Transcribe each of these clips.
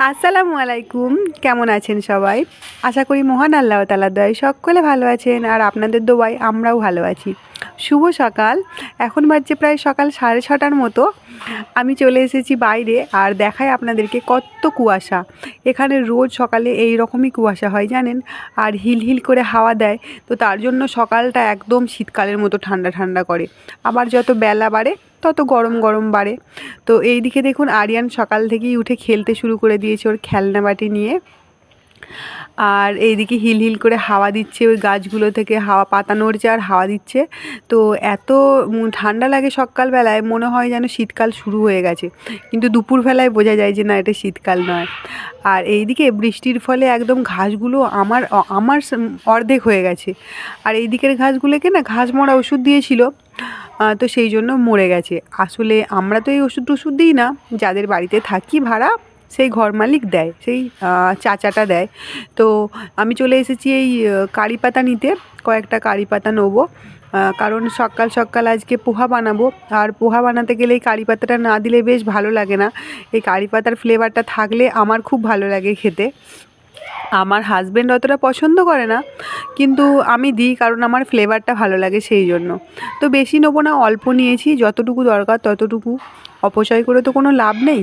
আসসালামু আলাইকুম। কেমন আছেন সবাই? আশা করি মহান আল্লাহ তালার দয় সকলে ভালো আছেন আর আপনাদের দোয়াই আমরাও ভালো আছি। শুভ সকাল। এখন বাজছে প্রায় সকাল সাড়ে ছটার মতো। আমি চলে এসেছি বাইরে আর দেখায় আপনাদেরকে কত কুয়াশা। এখানে রোজ সকালে এই রকমই কুয়াশা হয়, জানেন? আর হিল হিল করে হাওয়া দেয়। তো তার জন্য সকালটা একদম শীতকালের মতো ঠান্ডা ঠান্ডা করে। আবার যত বেলা বাড়ে, তত গরম গরম বাড়ে। তো এই দিকে দেখুন, আরিয়ান সকাল থেকেই উঠে খেলতে শুরু করে দিয়েছে ওর খেলনা বাটি নিয়ে। আর এইদিকে হিল হিল করে হাওয়া দিচ্ছে ওই গাছগুলো থেকে, হাওয়া পাতা নড়ছে আর হাওয়া দিচ্ছে। তো এত ঠান্ডা লাগে সকালবেলায়, মনে হয় যেন শীতকাল শুরু হয়ে গেছে। কিন্তু দুপুরবেলায় বোঝা যায় যে না, এটা শীতকাল নয়। আর এইদিকে বৃষ্টির ফলে একদম ঘাসগুলো আমার আমার অর্ধেক হয়ে গেছে। আর এই দিকের ঘাসগুলোকে না, ঘাস মরা ওষুধ দিয়েছিল তো সেই জন্য মরে গেছে। আসলে আমরা তো এই ওষুধ টষুধ দিই না, যাদের বাড়িতে থাকি ভাড়া সেই ঘর মালিক দেয়, সেই চাচাটা দেয়। তো আমি চলে এসেছি এই কারি পাতা নিতে, কয়েকটা কারি পাতা নেব কারণ সকাল সকাল আজকে পোহা বানাবো। আর পোহা বানাতে গেলে এই কারি পাতাটা না দিলে বেশ ভালো লাগে না। এই কারি পাতার ফ্লেভারটা থাকলে আমার খুব ভালো লাগে খেতে। আমার হাজব্যান্ড অতটা পছন্দ করে না, কিন্তু আমি দিই কারণ আমার ফ্লেভারটা ভালো লাগে সেই জন্য। তো বেশি নেব না, অল্প নিয়েছি, যতটুকু দরকার ততটুকু। অপচয় করে তো কোনো লাভ নেই।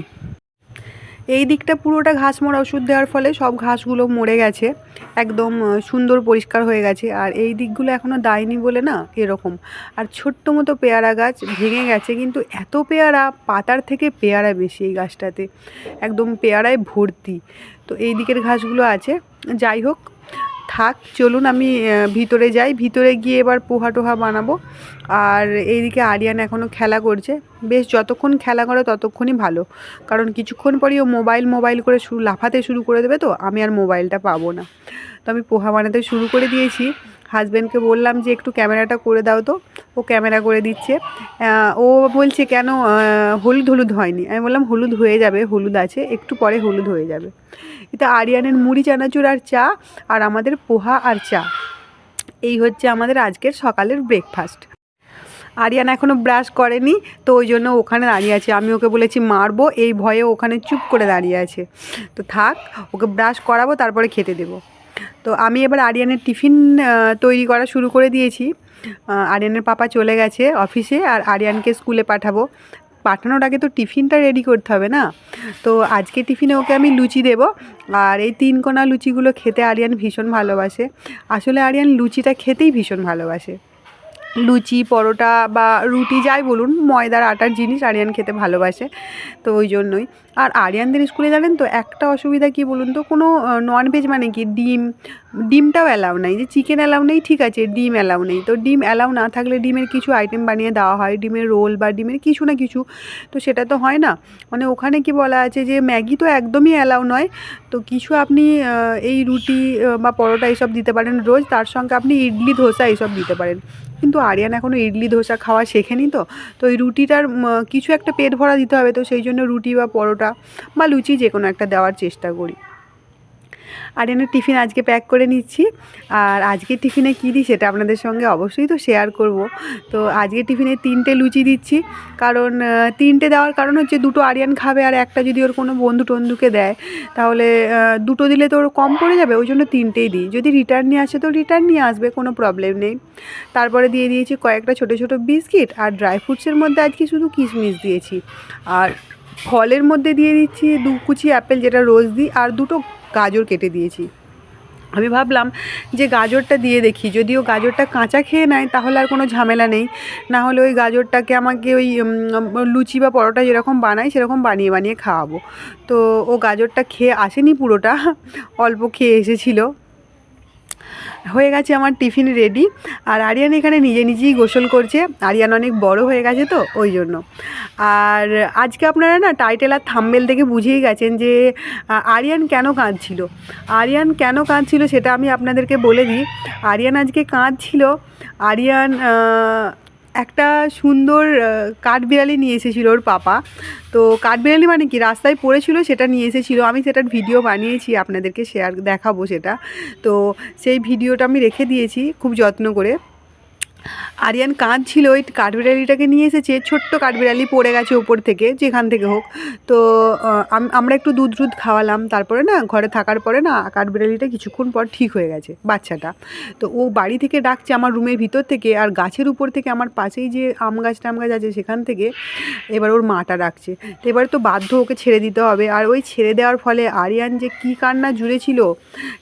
এই দিকটা পুরোটা ঘাস মরা ওষুধ দেওয়ার ফলে সব ঘাসগুলো মরে গেছে। একদম সুন্দর পরিষ্কার হয়ে গেছে। আর এই দিকগুলো এখনও দায়নি বলে না, এরকম। আর ছোট্ট মতো পেয়ারা গাছ ভেঙে গেছে, কিন্তু এত পেয়ারা, পাতার থেকে পেয়ারা বেশি এই গাছটাতে। একদম পেয়ারায় ভর্তি। তো এই দিকের ঘাসগুলো আছে। যাই হোক থাক, চলুন আমি ভিতরে যাই। ভিতরে গিয়ে এবার পোহা টোহা বানাবো। আর এইদিকে আরিয়ান এখনও খেলা করছে। বেশ, যতক্ষণ খেলা করে ততক্ষণই ভালো। কারণ কিছুক্ষণ পরই ও মোবাইল মোবাইল করে শুরু, লাফাতে শুরু করে দেবে তো? আমি আর মোবাইলটা পাবো না। তো আমি পোহা বানাতে শুরু করে দিয়েছি। হাজব্যান্ডকে বললাম যে একটু ক্যামেরাটা করে দাও তো। ও ক্যামেরা করে দিচ্ছে। ও বলছে, কেন হলুদ হলুদ হয়নি? আমি বললাম, হলুদ হয়ে যাবে, হলুদ আছে, একটু পরে হলুদ হয়ে যাবে। এটা আরিয়ানের মুড়ি, চানাচুর আর চা, আর আমাদের পোহা আর চা। এই হচ্ছে আমাদের আজকের সকালের ব্রেকফাস্ট আরিয়ান এখনও ব্রাশ করেনি, তো ওই জন্য ওখানে দাঁড়িয়ে আছে। আমি ওকে বলেছি, মারবো। এই ভয়ে ওখানে চুপ করে দাঁড়িয়ে আছে। তো থাক, ওকে ব্রাশ করাবো, তারপরে খেতে দেবো। তো আমি এবার আরিয়ানের টিফিন তৈরি করা শুরু করে দিয়েছি। আরিয়ানের পাপা চলে গেছে অফিসে আর আরিয়ানকে স্কুলে পাঠাবো। পাঠানোর আগে তো টিফিনটা রেডি করতে হবে না? তো আজকে টিফিনে ওকে আমি লুচি দেব। আর এই তিন কোনা লুচিগুলো খেতে আরিয়ান ভীষণ ভালোবাসে। আসলে আরিয়ান লুচিটা খেতেই ভীষণ ভালোবাসে। লুচি, পরোটা বা রুটি যাই বলুন, ময়দার আটার জিনিস আরিয়ান খেতে ভালোবাসে, তো ওই জন্যই। আর আরিয়ানদের স্কুলে জানেন তো, একটা অসুবিধা কি বলুন তো, কোনো ননভেজ মানে কি, ডিম, ডিমটাও অ্যালাউ নেই, যে চিকেন অ্যালাউ নেই, ঠিক আছে, ডিম অ্যালাউ নেই, তো ডিম অ্যালাউ না থাকলে ডিমের কিছু আইটেম বানিয়ে দেওয়া হয়, ডিমের রোল বা ডিমের কিছু না কিছু, তো সেটা তো হয় না। মানে ওখানে কি বলা আছে যে, ম্যাগি তো একদমই অ্যালাউ নয়, তো কিছু আপনি এই রুটি বা পরোটা এইসব দিতে পারেন রোজ, তার সঙ্গে আপনি ইডলি, ধোসা এইসব দিতে পারেন। কিন্তু আরিয়ান এখনও ইডলি, ধোসা খাওয়া শেখেনি তো। তো ওই রুটিটার কিছু একটা পেট ভরা দিতে হবে, তো সেই জন্য রুটি বা পরোটা বা লুচি যে কোনো একটা দেওয়ার চেষ্টা করি। আরিয়ানের টিফিন আজকে প্যাক করে নিচ্ছি। আর আজকে টিফিনে কী দিই সেটা আপনাদের সঙ্গে অবশ্যই তো শেয়ার করব। তো আজকে টিফিনে তিনটে লুচি দিচ্ছি। কারণ তিনটে দেওয়ার কারণ হচ্ছে দুটো আরিয়ান খাবে আর একটা যদি ওর কোনো বন্ধু টন্ধুকে দেয়, তাহলে দুটো দিলে তো ওর কম পড়ে যাবে, ওই জন্য তিনটেই দিই। যদি রিটার্ন নিয়ে আসে তো রিটার্ন নিয়ে আসবে, কোনো প্রবলেম নেই। তারপরে দিয়ে দিয়েছি কয়েকটা ছোটো ছোটো বিস্কিট আর ড্রাই ফ্রুটসের মধ্যে আজকে শুধু কিশমিশ দিয়েছি। আর ফলের মধ্যে দিয়ে দিচ্ছি, দু কুচি অ্যাপেল যেটা রোজ দিই, আর দুটো গাজর কেটে দিয়েছি। আমি ভাবলাম যে গাজরটা দিয়ে দেখি, যদিও গাজরটা কাঁচা খেয়ে নেয়, তাহলে আর কোনো ঝামেলা নেই। না হলে ওই গাজরটাকে আমাকে ওই লুচি বা পরোটা যেরকম বানাই, সেরকম বানিয়ে বানিয়ে খাওয়াবো। তো ও গাজরটা খেয়ে আসেনি পুরোটা, অল্প খেয়ে এসেছিল। হয়ে গেছে আমার টিফিন রেডি আর আরিয়ান এখানে নিজে নিজেই গোসল করছে। আরিয়ান অনেক বড় হয়ে গেছে তো, ওই জন্য। আর আজকে আপনারা না টাইটেল আর থাম্বেল দেখে বুঝেই গেছেন যে আরিয়ান কেন কাঁদছিল? আরিয়ান কেন কাঁদছিল সেটা আমি আপনাদেরকে বলে দিই। আরিয়ান আজকে কাঁদছিল। আরিয়ান একটা সুন্দর কাঠবিড়ালি নিয়ে এসেছিল ওর পাপা। তো কাঠবিড়ালি মানে কি? রাস্তায় পড়েছিল, সেটা নিয়ে এসেছিল। আমি সেটার ভিডিও বানিয়েছি, আপনাদেরকে শেয়ার, দেখাবো সেটা। তো সেই ভিডিওটা আমি রেখে দিয়েছি খুব যত্ন করে। আরিয়ান কাঁদছিল ওই কাঠবিড়ালিটাকে নিয়ে এসেছে, ছোট্ট কাঠবিড়ালি পড়ে গেছে ওপর থেকে, যেখান থেকে হোক। তো আমরা একটু দুধ দুধ খাওয়ালাম, তারপরে না, ঘরে থাকার পরে না, কাঠবিড়ালিটা কিছুক্ষণ পর ঠিক হয়ে গেছে, বাচ্চাটা। তো ও বাড়ি থেকে ডাকছে আমার রুমের ভিতর থেকে, আর গাছের উপর থেকে আমার পাশেই যে আম গাছ টাম গাছ আছে সেখান থেকে এবার ওর মাটা ডাকছে। তো এবার তো বাধ্য ওকে ছেড়ে দিতে হবে, আর ওই ছেড়ে দেওয়ার ফলে আরিয়ান যে কী কান্না জুড়েছিল,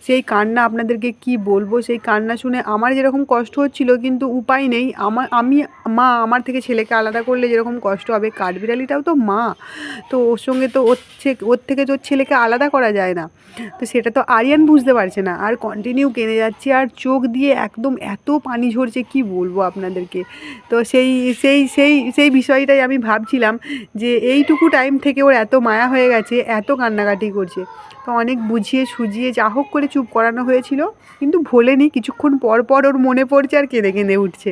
সেই কান্না আপনাদেরকে কি বলব, সেই কান্না শুনে আমার যেরকম কষ্ট হচ্ছিল, কিন্তু উপায় নেই আমার, আমি, মা আমার থেকে ছেলেকে আলাদা করলে যেরকম কষ্ট হবে, কাঠবিড়ালিটাও তো মা। তো ওর সঙ্গে তো ওর ওর থেকে তো ওর ছেলেকে আলাদা করা যায় না। তো সেটা তো আরিয়ান বুঝতে পারছে না। আর কন্টিনিউ কেনে যাচ্ছে, আর চোখ দিয়ে একদম এত পানি ঝরছে, কি বলব আপনাদেরকে? তো সেই সেই সেই সেই বিষয়টাই আমি ভাবছিলাম যে এইটুকু টাইম থেকে ওর এত মায়া হয়ে গেছে, এত কান্নাকাটি করছে। তো অনেক বুঝিয়ে সুজিয়ে যা হোক করে চুপ করানো হয়েছিল, কিন্তু ভোলেনি। কিছুক্ষণ পর পর ওর মনে পড়ছে আর কেঁদে কেঁদে উঠছে।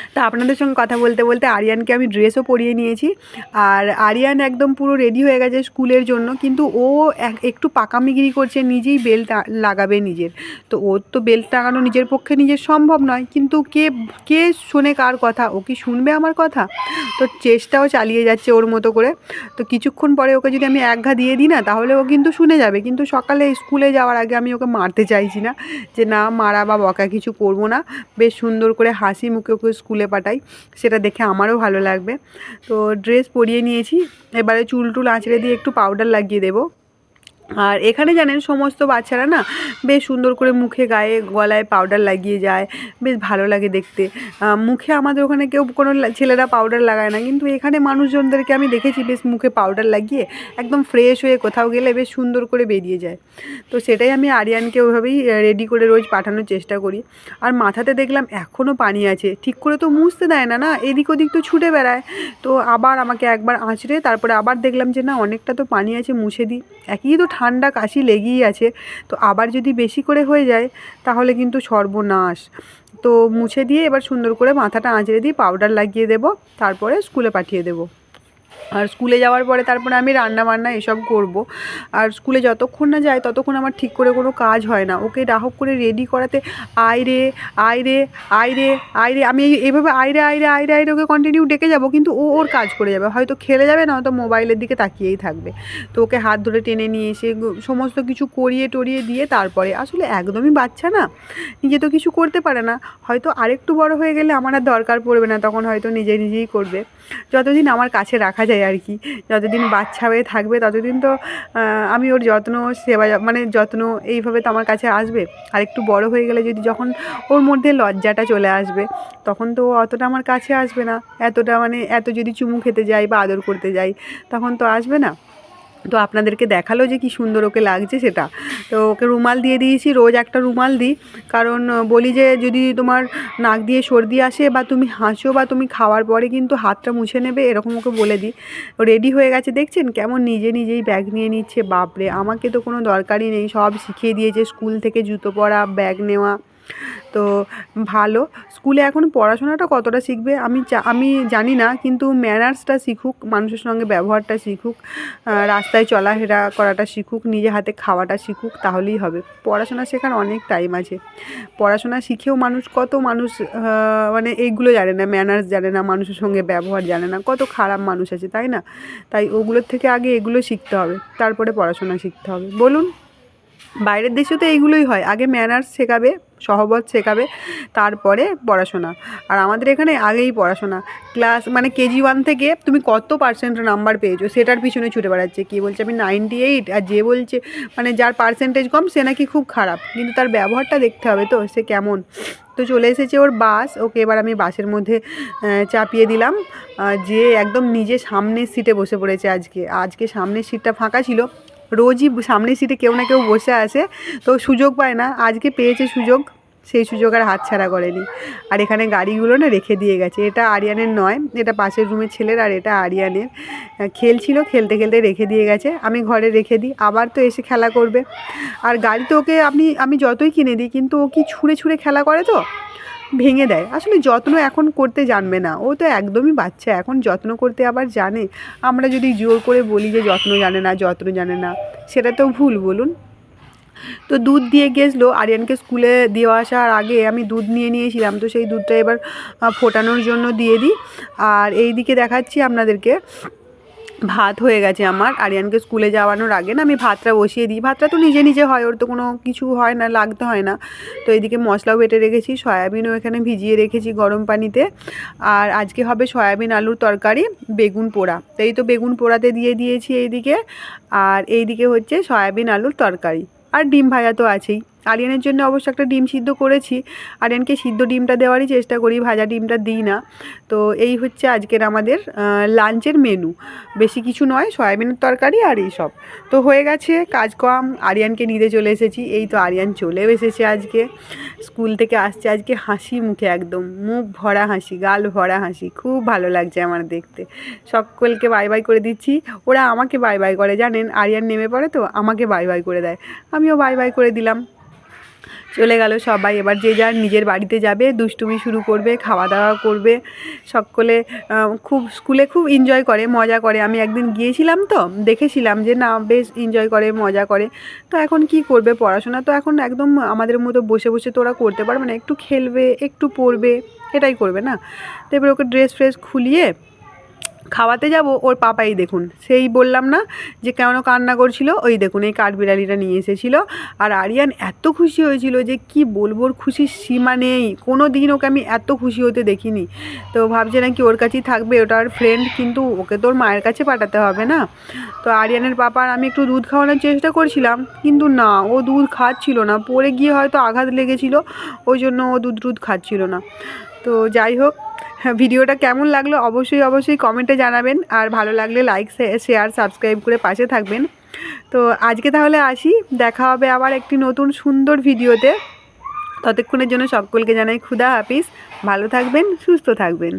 তা আপনাদের সঙ্গে কথা বলতে বলতে আরিয়ানকে আমি ড্রেসও পরিয়ে নিয়েছি। আর আরিয়ান একদম পুরো রেডি হয়ে গেছে স্কুলের জন্য, কিন্তু ও এক- একটু পাকামিগিরি করছে, নিজেই বেল্ট লাগাবে নিজের। তো ওর তো বেল্ট লাগানো নিজের পক্ষে নিজের সম্ভব নয়, কিন্তু কে কে শোনে কার কথা? ও কি শুনবে আমার কথা? তো চেষ্টাও চালিয়ে যাচ্ছে ওর মতো করে। তো কিছুক্ষণ পরে ওকে যদি আমি এক ঘা দিয়ে দিই না, তাহলে ও কিন্তু শুনে যাবে। কিন্তু সকালে স্কুলে যাওয়ার আগে আমি ওকে মারতে চাইছি না, যে না, মারা বা বকা কিছু করব না। বেশ সুন্দর করে হাসি মুখে ওকে স্কুলে পাঠাই, সেটা দেখে আমারও ভালো লাগবে। তো ড্রেস পরিয়ে নিয়েছি, এবারে চুল টুল আঁচড়ে দিয়ে একটু পাউডার লাগিয়ে দেবো। আর এখানে জানেন সমস্ত বাচ্চারা না বেশ সুন্দর করে মুখে গায়ে গলায় পাউডার লাগিয়ে যায়, বেশ ভালো লাগে দেখতে। মুখে আমাদের ওখানে কেউ কোনো ছেলেরা পাউডার লাগায় না, কিন্তু এখানে মানুষজনদেরকে আমি দেখেছি বেশ মুখে পাউডার লাগিয়ে একদম ফ্রেশ হয়ে কোথাও গেলে বেশ সুন্দর করে বেরিয়ে যায়। তো সেটাই আমি আরিয়ানকে ওইভাবেই রেডি করে রোজ পাঠানোর চেষ্টা করি। আর মাথাতে দেখলাম এখনও পানি আছে, ঠিক করে তো মুছতে দেয় না না? এদিক ওদিক তো ছুটে বেড়ায়। তো আবার আমাকে একবার আঁচড়ে, তারপরে আবার দেখলাম যে না, অনেকটা তো পানি আছে, মুছে দিই। একই তো ঠান্ডা কাশি লেগেই আছে। তো আবার যদি বেশি করে হয়ে যায়, তাহলে কিন্তু সর্বনাশ। তো মুছে দিয়ে এবার সুন্দর করে মাথাটা আঁচড়ে দিয়ে পাউডার লাগিয়ে দেব, তারপরে স্কুলে পাঠিয়ে দেবো। আর স্কুলে যাওয়ার পরে তারপরে আমি রান্না বান্না এসব করব। আর স্কুলে যতক্ষণ না যায় ততক্ষণ আমার ঠিক করে কোনো কাজ হয় না। ওকে রাহক করে রেডি করাতে আয় রে আয় রে আয় রে আয় রে। আমি এই- এইভাবে আয় রে আয় রে আয় রে আয় রে ওকে কন্টিনিউ ডেকে যাব। কিন্তু ও ওর কাজ করে যাবে। হয়তো খেলে যাবে না হয়তো মোবাইলের দিকে তাকিয়েই থাকবে। তো ওকে হাত ধরে টেনে নিয়ে এসে সমস্ত কিছু করিয়ে টরিয়ে দিয়ে তারপরে আসলে একদমই বাচ্চা না, নিজে তো কিছু করতে পারে না। হয়তো আরেকটু বড় হয়ে গেলে আমার আর দরকার পড়বে না, তখন হয়তো নিজে নিজেই করবে। যতদিন আমার কাছে রাখা যায় আর কি। যতদিন বাচ্চা হয়ে থাকবে, ততদিন তো আমি ওর যত্ন, সেবা মানে যত্ন এইভাবে তো আমার কাছে আসবে। আর একটু বড় হয়ে গেলে যদি যখন ওর মধ্যে লজ্জাটা চলে আসবে, তখন তো অতটা আমার কাছে আসবে না। এতটা মানে এত যদি চুমু খেতে যাই বা আদর করতে যাই, তখন তো আসবে না। তো আপনাদেরকে দেখাল যে কি সুন্দর ওকে লাগছে সেটা। তো ওকে রুমাল দিয়ে দিয়েছি, রোজ একটা রুমাল দিই। কারণ বলি যে যদি তোমার নাক দিয়ে সর্দি আসে বা তুমি হাসো বা তুমি খাওয়ার পরে কিন্তু হাতটা মুছে নেবে, এরকম ওকে বলে দিই। রেডি হয়ে গেছে, দেখছেন? কেমন নিজে নিজেই ব্যাগ নিয়ে নিচ্ছে, বাপরে! আমাকে তো কোনো দরকারই নেই, সব শিখিয়ে দিয়েছে, স্কুল থেকে জুতো পরা, ব্যাগ নেওয়া। তো ভালো। স্কুলে এখন পড়াশোনাটা কতটা শিখবে আমি আমি জানি না, কিন্তু ম্যানার্সটা শিখুক, মানুষের সঙ্গে ব্যবহারটা শিখুক রাস্তায় চলাফেরা করাটা শিখুক, নিজে হাতে খাওয়াটা শিখুক, তাহলেই হবে। পড়াশোনা শেখার অনেক টাইম আছে। পড়াশোনা শিখেও মানুষ, কত মানুষ মানে এইগুলো জানে না ম্যানার্স জানে না, মানুষের সঙ্গে ব্যবহার জানে না, কত খারাপ মানুষ আছে, তাই না? তাই ওগুলোর থেকে আগে এগুলো শিখতে হবে, তারপরে পড়াশোনা শিখতে হবে। বলুন, বাইরের দেশে তো এইগুলোই হয়। আগে ম্যানার্স শেখাবে সহবত শেখাবে তারপরে পড়াশোনা। আর আমাদের এখানে আগেই পড়াশোনা। ক্লাস মানে কেজি ওয়ান থেকে তুমি কত পার্সেন্ট নাম্বার পেয়েছ সেটার পিছনে ছুটে বেড়াচ্ছে। কে বলছে আমি নাইনটি এইট আর যে বলছে মানে যার পার্সেন্টেজ কম সে নাকি খুব খারাপ। কিন্তু তার ব্যবহারটা দেখতে হবে তো, সে কেমন? তো চলে এসেছে ওর বাস। ওকে এবার আমি বাসের মধ্যে চাপিয়ে দিলাম। যে একদম নিজে সামনের সিটে বসে পড়েছে আজকে। আজকে সামনের সিটটা ফাঁকা ছিল। রোজই সামনের সিটে কেউ না কেউ বসে আসে তো সুযোগ পায় না। আজকে পেয়েছে সুযোগ, সেই সুযোগ আর হাতছাড়া করেনি। আর এখানে গাড়িগুলো না রেখে দিয়ে গেছে। এটা আরিয়ানের নয়, এটা পাশের রুমের ছেলের আর এটা আরিয়ানের। খেলছিল, খেলতে খেলতে রেখে দিয়ে গেছে। আমি ঘরে রেখে দিই, আবার তো এসে খেলা করবে। আর গাড়ি তো ওকে আপনি, আমি যতই কিনে দিই, কিন্তু ও কি ছুঁড়ে ছুঁড়ে খেলা করে তো? ভেঙে দেয়। আসলে যত্ন এখন করতে জানবে না। ও তো একদমই বাচ্চা, এখন যত্ন করতে আবার জানে। আমরা যদি জোর করে বলি যে যত্ন জানে না, যত্ন জানে না, সেটা তো ভুল, বলুন। তো দুধ দিয়ে গেছিল আরিয়ানকে স্কুলে দিয়ে আসার আগে আমি দুধ নিয়ে নিয়েছিলাম। তো সেই দুধটা এবার ফোটানোর জন্য দিয়ে দিই। আর এই দিকে দেখাচ্ছি আপনাদেরকে। ভাত হয়ে গেছে আমার। আরিয়ানকে স্কুলে যাওয়ানোর আগে না আমি ভাতটা বসিয়ে দিই। ভাতটা তো নিজে নিজে হয়, ওর তো কোনো কিছু হয় না, লাগতে হয় না। তো এইদিকে মশলাও বেটে রেখেছি, সয়াবিনও এখানে ভিজিয়ে রেখেছি গরম পানিতে। আর আজকে হবে সয়াবিন আলুর তরকারি, বেগুন পোড়া। তো এই তো বেগুন পোড়াতে দিয়ে দিয়েছি এইদিকে। আর এইদিকে হচ্ছে সয়াবিন আলুর তরকারি। আর ডিম ভাজা তো আছেই। আরিয়ানের জন্য অবশ্য একটা ডিম সিদ্ধ করেছি। আরিয়ানকে সিদ্ধ ডিমটা দেওয়ারই চেষ্টা করি, ভাজা ডিমটা দিই না। তো এই হচ্ছে আজকের আমাদের লাঞ্চের মেনু বেশি কিছু নয়, সয়াবিনের তরকারি আর এই সব। তো হয়ে গেছে কাজ কম আরিয়ানকে নিতে চলে এসেছি। এই তো আরিয়ান চলেও এসেছে আজকে। স্কুল থেকে আসছে আজকে হাসি মুখে একদম, মুখ ভরা হাসি, গাল ভরা হাসি। খুব ভালো লাগছে আমার দেখতে। সকলকে বাই বাই করে দিচ্ছি। ওরা আমাকে বাই বাই করে, জানেন? আরিয়ান নেমে পড়ে তো, আমাকে বাই বাই করে দেয়। আমিও বাই বাই করে দিলাম। চলে গেল সবাই। এবার যে যার নিজের বাড়িতে যাবে, দুষ্টুমি শুরু করবে খাওয়া দাওয়া করবে, সকলে খুব স্কুলে খুব এনজয় করে, মজা করে। আমি একদিন গিয়েছিলাম তো, দেখেছিলাম যে না, বেশ এনজয় করে, মজা করে। তো এখন কি করবে? পড়াশোনা তো এখন একদম আমাদের মতো বসে বসে তো ওরা করতে পারবে না। একটু খেলবে, একটু পড়বে, এটাই করবে না। তো এবার ওকে ড্রেস ফ্রেস খুলিয়ে খাওয়াতে যাব, ওর পাপাই দেখুন। সেই বললাম না যে কেন কান্না করছিল? ওই দেখুন, এই কাঠবিড়ালিটা নিয়ে এসেছিল। আর আরিয়ান এত খুশি হয়েছিল যে কি বলব, ওর খুশির সীমা নেই। কোনো দিন ওকে আমি এত খুশি হতে দেখিনি। তো ভাবছে নাকি ওর কাছেই থাকবে ওটার ফ্রেন্ড কিন্তু ওকে তো ওর মায়ের কাছে পাঠাতে হবে না। তো আরিয়ানের পাপার আমি একটু দুধ খাওয়ানোর চেষ্টা করছিলাম, কিন্তু না, ও দুধ খাচ্ছিল না। পড়ে গিয়ে হয়তো আঘাত লেগেছিল, ওই জন্য ও দুধ দুধ খাচ্ছিল না। তো যাই হোক ভিডিওটা কেমন লাগল অবশ্যই অবশ্যই কমেন্টে জানাবেন। আর ভালো লাগলে লাইক শেয়ার সাবস্ক্রাইব করে পাশে থাকবেন। তো আজকে তাহলে আসি, দেখা হবে আবার একটি নতুন সুন্দর ভিডিওতে। ততক্ষণের জন্য সকলকে জানাই ক্ষুধা হাফিস ভালো থাকবেন, সুস্থ থাকবেন।